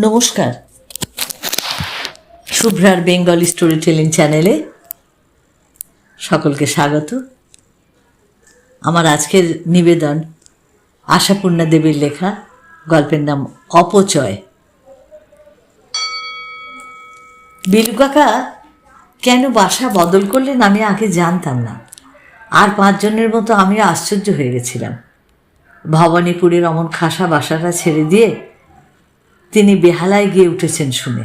নমস্কার। শুভ্রার Bengali story telling চ্যানেলে সকলকে স্বাগত। আমার আজকের নিবেদন আশাপূর্ণা দেবীর লেখা, গল্পের নাম অপচয়। বিলু কাকা, কেন বাসা বদল করলেন আমি আগে জানতাম না। আর পাঁচজনের মতো আমি আশ্চর্য হয়ে গেছিলাম। ভবানীপুরের অমন খাসা বাসাটা ছেড়ে দিয়ে তিনি বেহালায় গিয়ে উঠেছেন শুনে।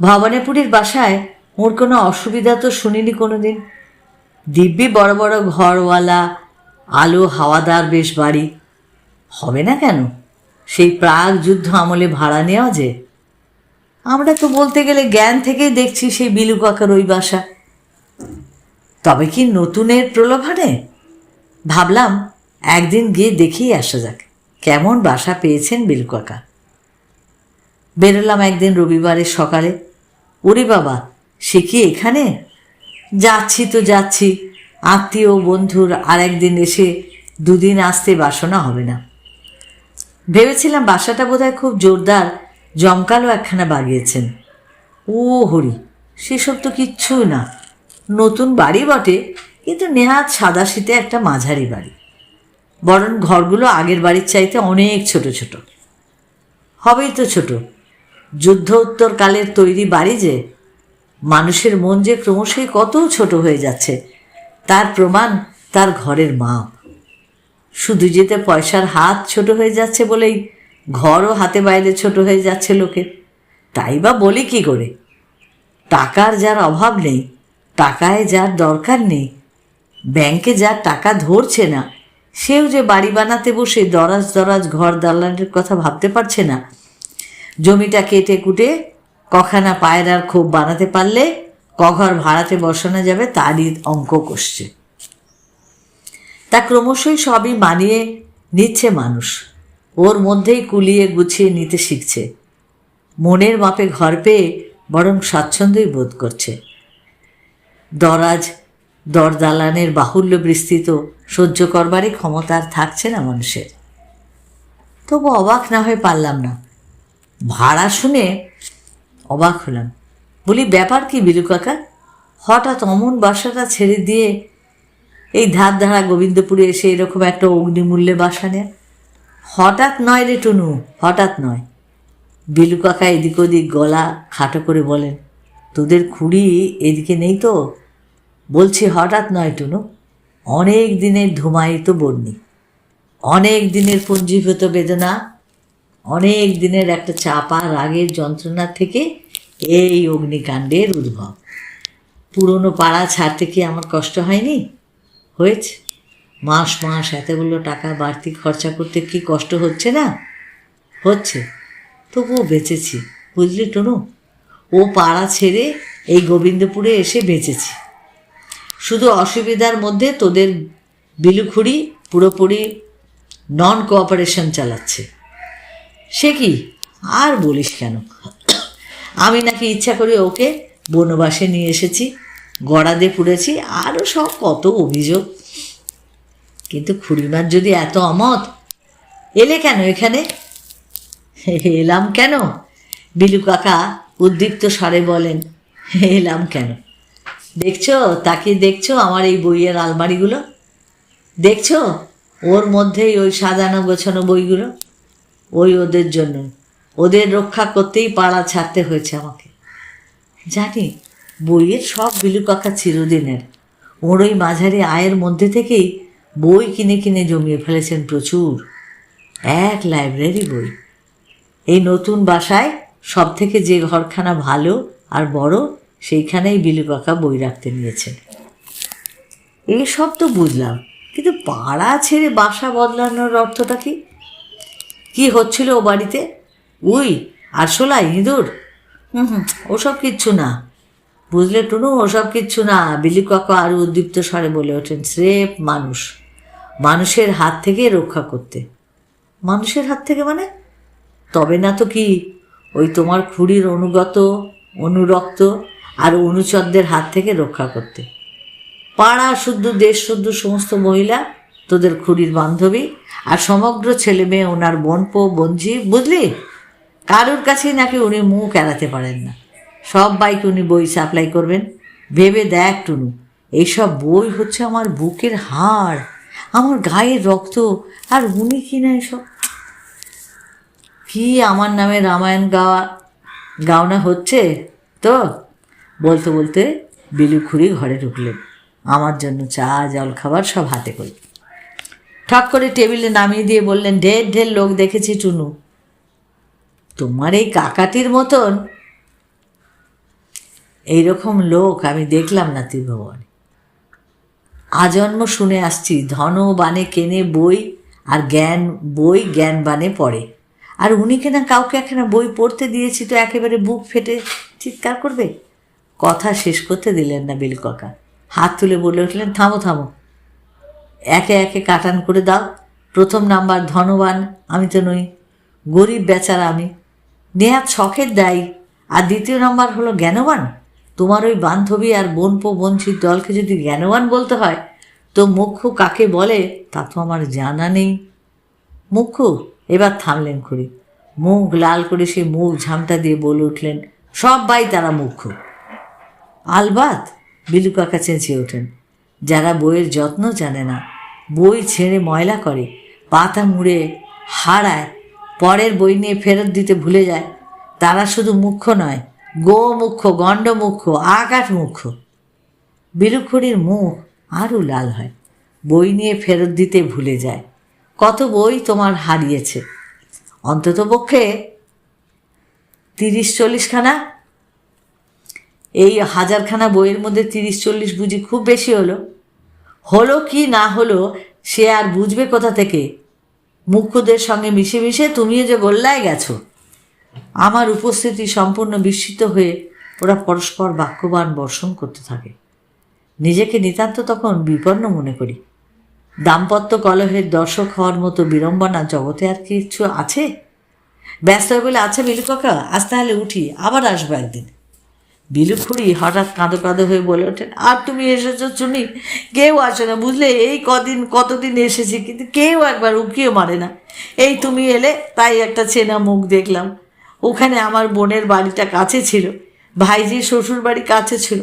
ভবানীপুরের বাসায় ওর কোনো অসুবিধা তো শুনিনি কোনো দিন দিব্যি বড় বড় ঘরওয়ালা, আলো হাওয়াদার বেশ বাড়ি। হবে না কেন? সেই প্রাগ যুদ্ধ আমলে ভাড়া নেওয়া যে। আমরা তো বলতে গেলে জ্ঞান থেকেই দেখছি সেই বিলু কাকার ওই বাসা। তবে কি নতুনের প্রলোভনে ভাবলাম একদিন গিয়ে দেখেই আসা যাক। কেমন বাসা পেয়েছেন বিলু কাকা? বেরোলাম একদিন রবিবারের সকালে। ওরে বাবা, সে কি এখানে? যাচ্ছি তো যাচ্ছি, আত্মীয়, বন্ধুর আর একদিন এসে দুদিন আসতে বাসনা হবে না। ভেবেছিলাম বাসাটা বোধহয় খুব জোরদার, জমকালো একখানা বাগিয়েছেন। ও হরি, সেসব তো কিচ্ছু না। নতুন বাড়ি বটে, কিন্তু নেহাত সাদা শীতে একটা মাঝারি বাড়ি। বরং ঘরগুলো আগের বাড়ির চাইতে অনেক ছোট ছোট। হবেই তো ছোট। যুদ্ধ উত্তরকালের তৈরি বাড়ি যে, মানুষের মন যে ক্রমশই কত ছোট হয়ে যাচ্ছে, তার প্রমাণ তার ঘরের মাপ শুধু যেতে পয়সার হাত ছোট হয়ে যাচ্ছে বলেই ঘরও হাতে বাইরে ছোট হয়ে যাচ্ছে লোকের। তাই বা বলি কি করে? টাকার যার অভাব নেই, টাকায় যার দরকার নেই, ব্যাংকে যার টাকা ধরছে না, সেও যে বাড়ি বানাতে বসে দরাজ দরাজ ঘর দালানের কথা ভাবতে পারছে না জমিটা কেটে কুটে কখানা পায়রার খোপ বানাতে পারলে কঘর ভাড়াতে বসানো যাবে তারই অঙ্ক কষছে তা ক্রমশই সবই মানিয়ে নিচ্ছে মানুষ। ওর মধ্যেই কুলিয়ে গুছিয়ে নিতে শিখছে। মনের মাপে ঘর পেয়ে বরং স্বাচ্ছন্দ্যই বোধ করছে। দরাজ দরদালানের বাহুল্য বিস্তৃত সহ্য করবারই ক্ষমতা আর থাকছে না মানুষের। তবু অবাক না হয়ে পারলাম না। ভাড়া শুনে অবাক হলাম। বলি, ব্যাপার কি বিলু কাকা? হঠাৎ অমন বাসাটা ছেড়ে দিয়ে এই ধার ধারা গোবিন্দপুরে এসে এরকম একটা অগ্নিমূল্যে বাসা নেয়? হঠাৎ নয় রে টুনু, হঠাৎ নয়। বিলু কাকা এদিক ওদিক গলা খাটো করে বলেন, তোদের খুঁড়ি এদিকে নেই তো? বলছি, হঠাৎ নয় টুনু। অনেক দিনের ধুমায়িত বন্যি। অনেক দিনের পুঞ্জীভূত বেদনা অনেক দিনের একটা চাপা রাগের যন্ত্রণা থেকে এই অগ্নিকাণ্ডের উদ্ভব। পুরনো পাড়া ছাড়তে কি আমার কষ্ট হয়নি? হয়েছে। মাস মাস এতগুলো টাকা বাড়তি খরচা করতে কি কষ্ট হচ্ছে না? হচ্ছে। তবুও বেঁচেছি, বুঝলি টনু? ও পাড়া ছেড়ে এই গোবিন্দপুরে এসে বেঁচেছি। শুধু অসুবিধার মধ্যে তোদের বিলুখুড়ি পুরোপুরি নন কোঅপারেশন চালাচ্ছে। সে কি? আর বলিস কেন? আমি নাকি ইচ্ছা করে ওকে বনবাসে নিয়ে এসেছি, গড়াদে পুড়েছি আরও সব কত অভিযোগ। কিন্তু খুড়িমার যদি এত অমত, এলে কেন এখানে? এলাম কেন? বিলু কাকা উদ্দীপ্ত স্বরে বলেন, এলাম কেন? দেখছ, তাকে দেখছ আমার এই বইয়ের আলমারিগুলো? দেখছ, ওর মধ্যেই ওই সাজানো গোছানো বইগুলো? ওই ওদের জন্য। ওদের রক্ষা করতেই পাড়া ছাড়তে হয়েছে আমাকে। জানি, বইয়ের সব বিলু কাকা চিরদিনের। ওর ওই মাঝারি আয়ের মধ্যে থেকেই বই কিনে কিনে জমিয়ে ফেলেছেন প্রচুর। এক লাইব্রেরি বই। এই নতুন বাসায় সব থেকে যে ঘরখানা ভালো আর বড়, সেইখানেই বিলু কাকা বই রাখতে নিয়েছেন। এই সব তো বুঝলাম, কিন্তু পাড়া ছেড়ে বাসা বদলানোর অর্থটা কি? কি হচ্ছিল ও বাড়িতে? উই আর শোলাই ইঁদুর? হুম হুম। ওসব কিচ্ছু না। বুঝলে টুনু ওসব কিচ্ছু না। বিলি কাকা আরও উদ্দীপ্ত স্বরে বলে ওঠেন স্রেফ মানুষ মানুষের হাত থেকে রক্ষা করতে। মানুষের হাত থেকে মানে? তবে না তো কি ওই তোমার খুঁড়ির অনুগত অনুরক্ত আর অনুচরদের হাত থেকে রক্ষা করতে। পাড়া শুদ্ধ দেশ শুদ্ধ সমস্ত মহিলা তোদের খুঁড়ির বান্ধবী আর সমগ্র ছেলে মেয়ে ওনার বোনপো বঞ্জি বুঝলি? কারোর কাছেই নাকি উনি মুখ এড়াতে পারেন না। সব বাইকে উনি বই সাপ্লাই করবেন। ভেবে দেখ টুনু, এইসব বই হচ্ছে আমার বুকের হাড়, আমার গায়ের রক্ত, আর উনি কি না এসব? কি আমার নামে রামায়ণ গাওয়া, গাওনা হচ্ছে? তো, বলতে বলতে বিলুখুরি ঘরে ঢুকলেন। আমার জন্য চা জল খাবার সব হাতে করে। ঠক করে টেবিলে নামিয়ে দিয়ে বললেন, ঢের ঢের লোক দেখেছি টুনু। তোমার এই কাকাটির মতন এইরকম লোক আমি দেখলাম না তীব্রভবনে আজন্ম শুনে আসছি, ধন বানে কেনে বই আর জ্ঞান, বই জ্ঞান বানে পড়ে। আর উনি কেনা কাউকে একখানা বই পড়তে দিয়েছি তো একেবারে বুক ফেটে চিৎকার করবে? কথা শেষ করতে দিলেন না বিল কাকা হাত তুলে বলে উঠলেন, থামো থামো। একে একে কাটান করে দাও। প্রথম নাম্বার, ধনবান, আমি তো নই। গরিব বেচারা আমি। নেহাত শখের দায়ী। আর দ্বিতীয় নাম্বার হলো জ্ঞানবান। তোমার ওই বান্ধবী আর বোনপো বঞ্চিত দলকে যদি জ্ঞানবান বলতে হয়, তো মুখ্য কাকে বলে তা তো আমার জানা নেই। মুখ্য, এবার থামলেন খুঁড়ি। মুখ লাল করে সে মুখ ঝামটা দিয়ে বলে উঠলেন সবাই তারা মুখ্য। আলবাত, বিলু কাকা চেঁচিয়ে ওঠেন। যারা বইয়ের যত্ন জানে না বই ছেড়ে ময়লা করে, পাতা মুড়ে হারায়, পরের বই নিয়ে ফেরত দিতে ভুলে যায়। তারা শুধু মুখ্য নয় গো মুখ্য গণ্ড মুখ্য আকাট মুখ্য বিলুখুরির মুখ আরও লাল হয়, বই নিয়ে ফেরত দিতে ভুলে যায়। কত বই তোমার হারিয়েছে? অন্ততপক্ষে তিরিশ চল্লিশখানা এই হাজারখানা বইয়ের মধ্যে তিরিশ চল্লিশ বুঝি খুব বেশি হলো। হলো কি না হলো, সে আর বুঝবে কোথা থেকে? মুখ্যদের সঙ্গে মিশে মিশে তুমিও যে গোল্লায় গেছো। আমার উপস্থিতি সম্পূর্ণ বিস্মিত হয়ে ওরা পরস্পর বাক্যবান বর্ষণ করতে থাকে। নিজেকে নিতান্ত তখন বিপন্ন মনে করি। দাম্পত্য কলহের দর্শক হওয়ার মতো বিড়ম্বনা জগতে আর কিছু আছে? ব্যস্ত হয়ে বলে আচ্ছা বিলু কাকা, আজ তাহলে উঠি, আবার আসব একদিন। বিলু খুড়ি হঠাৎ কাঁদো কাঁদো হয়ে বলে ওঠেন আর তুমি এসেছ শুনি কেউ আসে না, বুঝলে? এই কদিন, কতদিন এসেছি, কিন্তু কেউ একবার উকিও মারে না। এই তুমি এলে, তাই একটা চেনা মুখ দেখলাম। ওখানে আমার বোনের বাড়িটা কাছে ছিল, ভাইজির শ্বশুর বাড়ি কাছে ছিল।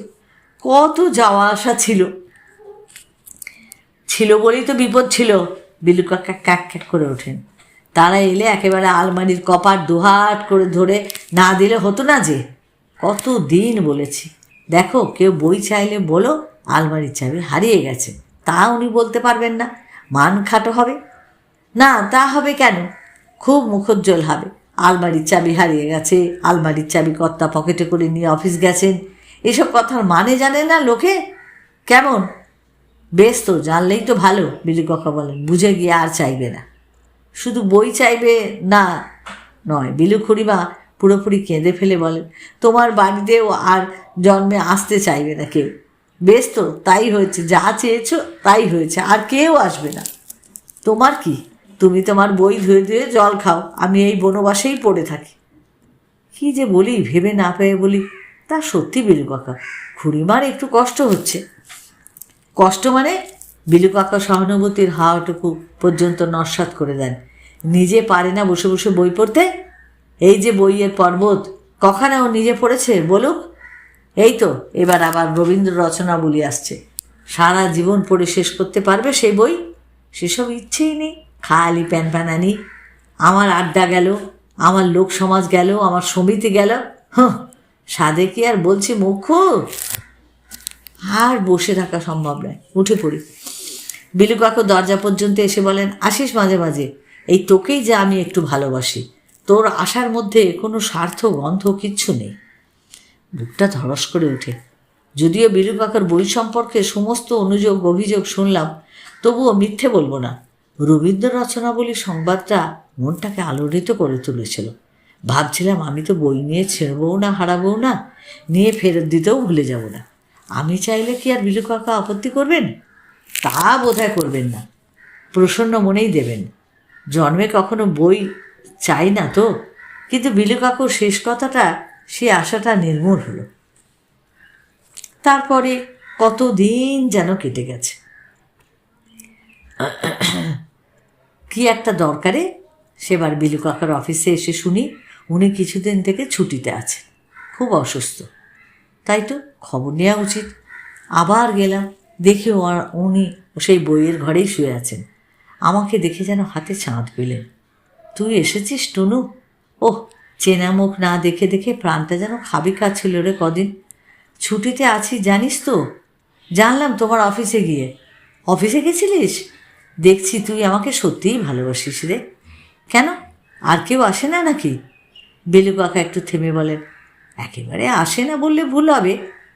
কত যাওয়া আসা ছিল। ছিল বলেই তো বিপদ ছিল। বিলু কাকা ক্যাক ক্যাক করে ওঠেন তারা এলে একেবারে আলমারির কপাট দুহাট করে ধরে, না দিলে হতো না যে। কত দিন বলেছি। দেখো, কেউ বই চাইলে বলো, আলমারির চাবি হারিয়ে গেছে। তা উনি বলতে পারবেন না। মান খাটো হবে। না, তা হবে কেন? খুব মুখোজ্জ্বল হবে। আলমারির চাবি হারিয়ে গেছে। আলমারির চাবি কর্তা পকেটে করে নিয়ে অফিস গেছেন। এসব কথার মানে জানে না লোকে? কেমন? বেশ তো, জানলেই তো ভালো, বিলু কাকা বলেন। বুঝে গিয়ে আর চাইবে না। শুধু বই চাইবে না নয়, বিলু খুড়িমা পুরোপুরি কেঁদে ফেলে বলেন, তোমার বাড়িতেও আর জন্মে আসতে চাইবে না কেউ। বেশ তো, তাই হয়েছে, যা চেয়েছো তাই হয়েছে, আর কেউ আসবে না। তোমার কি? তুমি তোমার বই ধুয়ে ধুয়ে জল খাও, আমি এই বনবাসেই পড়ে থাকি। কি যে বলি, ভেবে না পেয়ে বলি, তা সত্যি বিলু কাকা খুড়িমার একটু কষ্ট হচ্ছে। কষ্ট মানে বিলুকাকা সহানুভূতির হাওয়াটুকু পর্যন্ত নস্বাত করে দেন। নিজে পারে না বসে বসে বই পড়তে এই যে বইয়ের পর্বত কখানে ও নিজে পড়েছে? বলুক। এই তো, এবার আবার রবীন্দ্র রচনা বলি আসছে। সারা জীবন পড়ে শেষ করতে পারবে সেই বই? সেসব ইচ্ছেই নেই, খালি প্যান প্যানানি। আমার আড্ডা গেল, আমার লোক সমাজ গেল, আমার সমিতি গেল। হ্যাঁ সাদে কি আর বলছি মুখ্য আর বসে থাকা সম্ভব নয়, উঠে পড়ি। বিলু কাকু দরজা পর্যন্ত এসে বলেন, আসিস মাঝে মাঝে, এই তোকেই যে আমি একটু ভালোবাসি। তোর আশার মধ্যে কোনো স্বার্থ গন্ধ কিচ্ছু নেই। বুকটা ধরস করে ওঠে। যদিও বিলু কাকার বই সম্পর্কে সমস্ত অনুযোগ, অভিযোগ শুনলাম, তবুও মিথ্যে বলব না। রবীন্দ্র রচনাবলী সংবাদটা মনটাকে আলোড়িত করে তুলেছিল। ভাবছিলাম আমি তো বই নিয়ে ছেড়বও না, হারাবও না, নিয়ে ফেরত দিতেও ভুলে যাব না। আমি চাইলে কি আর বিলু কাকা আপত্তি করবেন? তা বোধহয় করবেন না। প্রসন্ন মনেই দেবেন। জন্মে কখনো বই চাই না তো। কিন্তু বিলু কাকুর শেষ কথাটা, সে আশাটা নির্মূল হলো। তারপরে কত দিন যেন কেটে গেছে। কি একটা দরকারে? সেবার বিলু কাকার অফিসে এসে শুনি, উনি কিছুদিন থেকে ছুটিতে আছেন। খুব অসুস্থ। তাই তো খবর নেওয়া উচিত। আবার গেলাম, দেখি উনি সেই বইয়ের ঘরেই শুয়ে আছেন। আমাকে দেখে যেন হাতে চাঁদ পেলেন। তুই এসেছিস, টুনু? ওহ চেনা মুখ না দেখে দেখে প্রাণটা যেন খাবি কাচ্ছিল রে কদিন। ছুটিতে আছি, জানিস তো? জানলাম তোমার অফিসে গিয়ে। অফিসে গেছিলিস? দেখছি তুই আমাকে সত্যিই ভালোবাসিস রে। কেন? আর কেউ আসে না নাকি? বেলু কাকা একটু থেমে বলেন, একেবারে আসে না বললে ভুল হবে।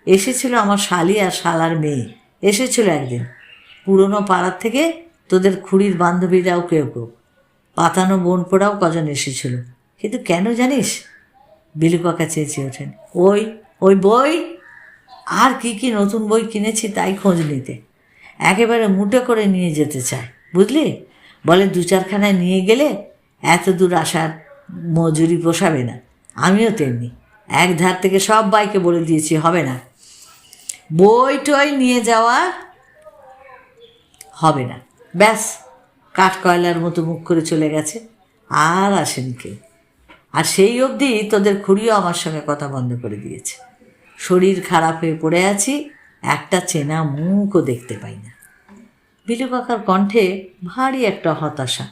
এসেছিল আমার শালি আর শালার মেয়ে। এসেছিল একদিন। পুরনো পাড়ার থেকে তোদের খুঁড়ির বান্ধবীরাও কেউ কেউ। পাতানো বোন পোড়াও কজন এসেছিল। কিন্তু কেন জানিস? বিলু কাকা চেয়েছে ওঠেন। ওই ওই বই? আর কি কি নতুন বই কিনেছি তাই খোঁজ নিতে। একেবারে মুঠে করে নিয়ে যেতে চায়। বুঝলি? বলে দু চারখানায় নিয়ে গেলে এত দূর আসার মজুরি পোষাবে না। আমিও তেমনি। এক ধার থেকে সব বাইকে বলে দিয়েছি, হবে না। বই টই নিয়ে যাওয়া হবে না। ব্যাস। কাঠ কয়লার মতো মুখ করে চলে গেছে। আর আসেনি কেউ। আর সেই অবধি তোদের খুঁড়িও আমার সঙ্গে কথা বন্ধ করে দিয়েছে। শরীর খারাপ হয়ে পড়ে আছি, একটা চেনা মুখও দেখতে পাই না। বিলু কাকার কণ্ঠে ভারী একটা হতাশা।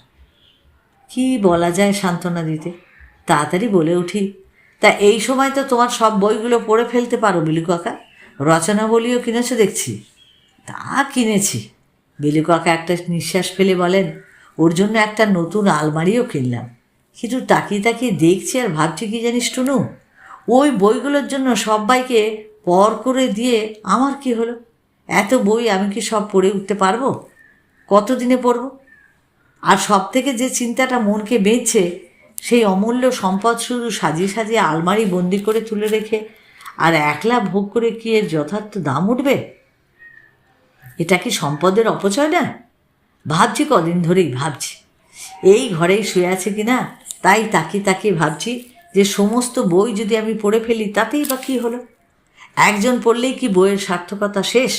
কি বলা যায় সান্ত্বনা দিতে? তাড়াতাড়ি বলে উঠি, তা এই সময় তো তোমার সব বইগুলো পড়ে ফেলতে পারো বিলু কাকা। রচনা বলিও কিনেছো দেখছি? তা কিনেছি। বিলু কাকা একটা নিঃশ্বাস ফেলে বলেন, ওর জন্য একটা নতুন আলমারিও কিনলাম। কিন্তু তাকিয়ে তাকিয়ে দেখছি আর ভাবছি কি জানিস টুনু, ওই বইগুলোর জন্য সবাইকে পর করে দিয়ে আমার কি হলো? এত বই আমি কি সব পড়ে উঠতে পারব? কতদিনে পড়ব? আর সব থেকে যে চিন্তাটা মনকে বেঁধছে, সেই অমূল্য সম্পদ শুধু সাজিয়ে সাজিয়ে আলমারি বন্দি করে তুলে রেখে আর একলা ভোগ করে কি এর যথার্থ দাম উঠবে? এটা কি সম্পদের অপচয় না? ভাবছি কদিন ধরেই ভাবছি। এই ঘরেই শুয়ে আছে কি না তাই তাকিয়ে তাকিয়ে ভাবছি যে সমস্ত বই যদি আমি পড়ে ফেলি, তাতেই বা কী হলো? একজন পড়লেই কি বইয়ের সার্থকতা শেষ?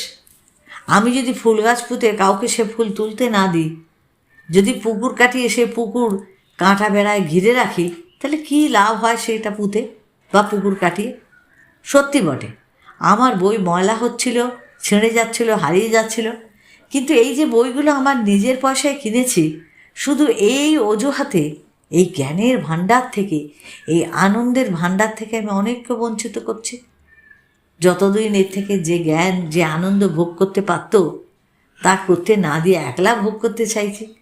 আমি যদি ফুল গাছ পুঁতে কাউকে সে ফুল তুলতে না দিই, যদি পুকুর কাটিয়ে সে পুকুর কাঁটা বেড়ায় ঘিরে রাখি, তাহলে কী লাভ হয় সেটা পুঁতে বা পুকুর কাটিয়ে? সত্যি বটে, আমার বই ময়লা হচ্ছিল ছেড়ে যাচ্ছিল, হারিয়ে যাচ্ছিল। কিন্তু এই যে বইগুলো আমার নিজের পয়সায় কিনেছি, শুধু এই অজুহাতে, এই জ্ঞানের ভাণ্ডার থেকে, এই আনন্দের ভাণ্ডার থেকে আমি অনেককে বঞ্চিত করছি। যতদিন এর থেকে যে জ্ঞান, যে আনন্দ ভোগ করতে পারত, তা করতে না দিয়ে একলা ভোগ করতে চাইছি।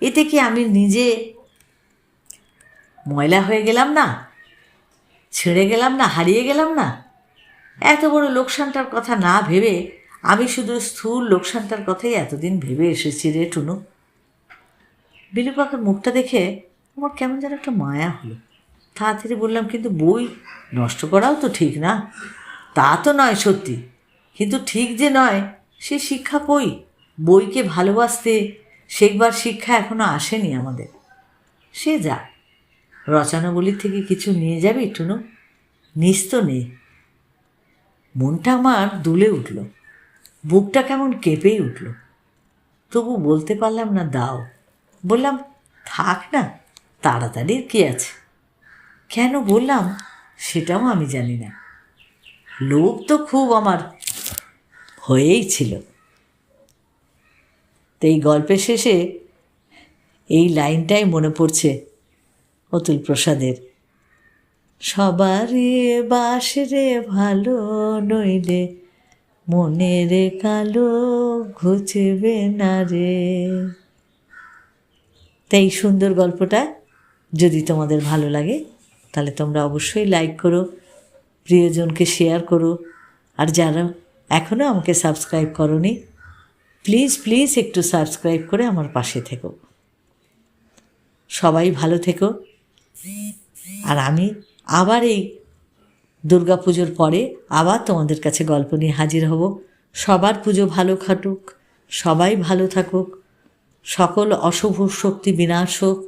এতে কি আমি নিজে ময়লা হয়ে গেলাম না? ছেড়ে গেলাম না? হারিয়ে গেলাম না? এত বড় লোকসানটার কথা না ভেবে আমি শুধু স্থূল লোকসানটার কথাই এতদিন ভেবে এসেছি রে টুনু। বিলু কাকার মুখটা দেখে আমার কেমন যেন একটা মায়া হলো। তাড়াতাড়ি বললাম, কিন্তু বই নষ্ট করাও তো ঠিক না? তা তো নয় সত্যি, কিন্তু ঠিক যে নয়, সে শিক্ষা কই? বইকে ভালোবাসতে শেখবার শিক্ষা এখনও আসেনি আমাদের। সে যা, রচনাবলীর থেকে কিছু নিয়ে যাবি টুনু? নিস তো নেই মনটা আমার দুলে উঠল। বুকটা কেমন কেঁপেই উঠল। তবু বলতে পারলাম না, দাও। বললাম, থাক না তাড়াতাড়ির কি আছে? কেন বললাম, সেটাও আমি জানি না। লোভ তো খুব আমার, হয়েই ছিল। তো এই গল্পের শেষে এই লাইনটাই মনে পড়ছে অতুল প্রসাদের। সবারই বাসরে ভালো নইলে মনের কালো ঘুচবে না রে। তাই সুন্দর গল্পটা যদি তোমাদের ভালো লাগে, তাহলে তোমরা অবশ্যই লাইক করো, প্রিয়জনকে শেয়ার করো, আর যারা এখনও আমাকে সাবস্ক্রাইব করনি প্লিজ প্লিজ একটু সাবস্ক্রাইব করে আমার পাশে থেকো। সবাই ভালো থেকো। আর আমি আবার এই পুজোর পরে আবার তোমাদের কাছে গল্প নিয়ে হাজির হব। সবার পুজো ভালো খাটুক, সবাই ভালো থাকুক, সকল অশুভ শক্তি বিনাশ হোক,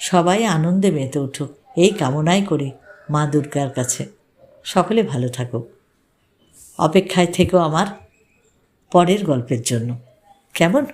সবাই আনন্দে মেতে উঠুক, এই কামনাই করি মা দুর্গার কাছে। সকলে ভালো থাকুক। অপেক্ষায় থেকেও আমার পরের গল্পের জন্য। কেমন?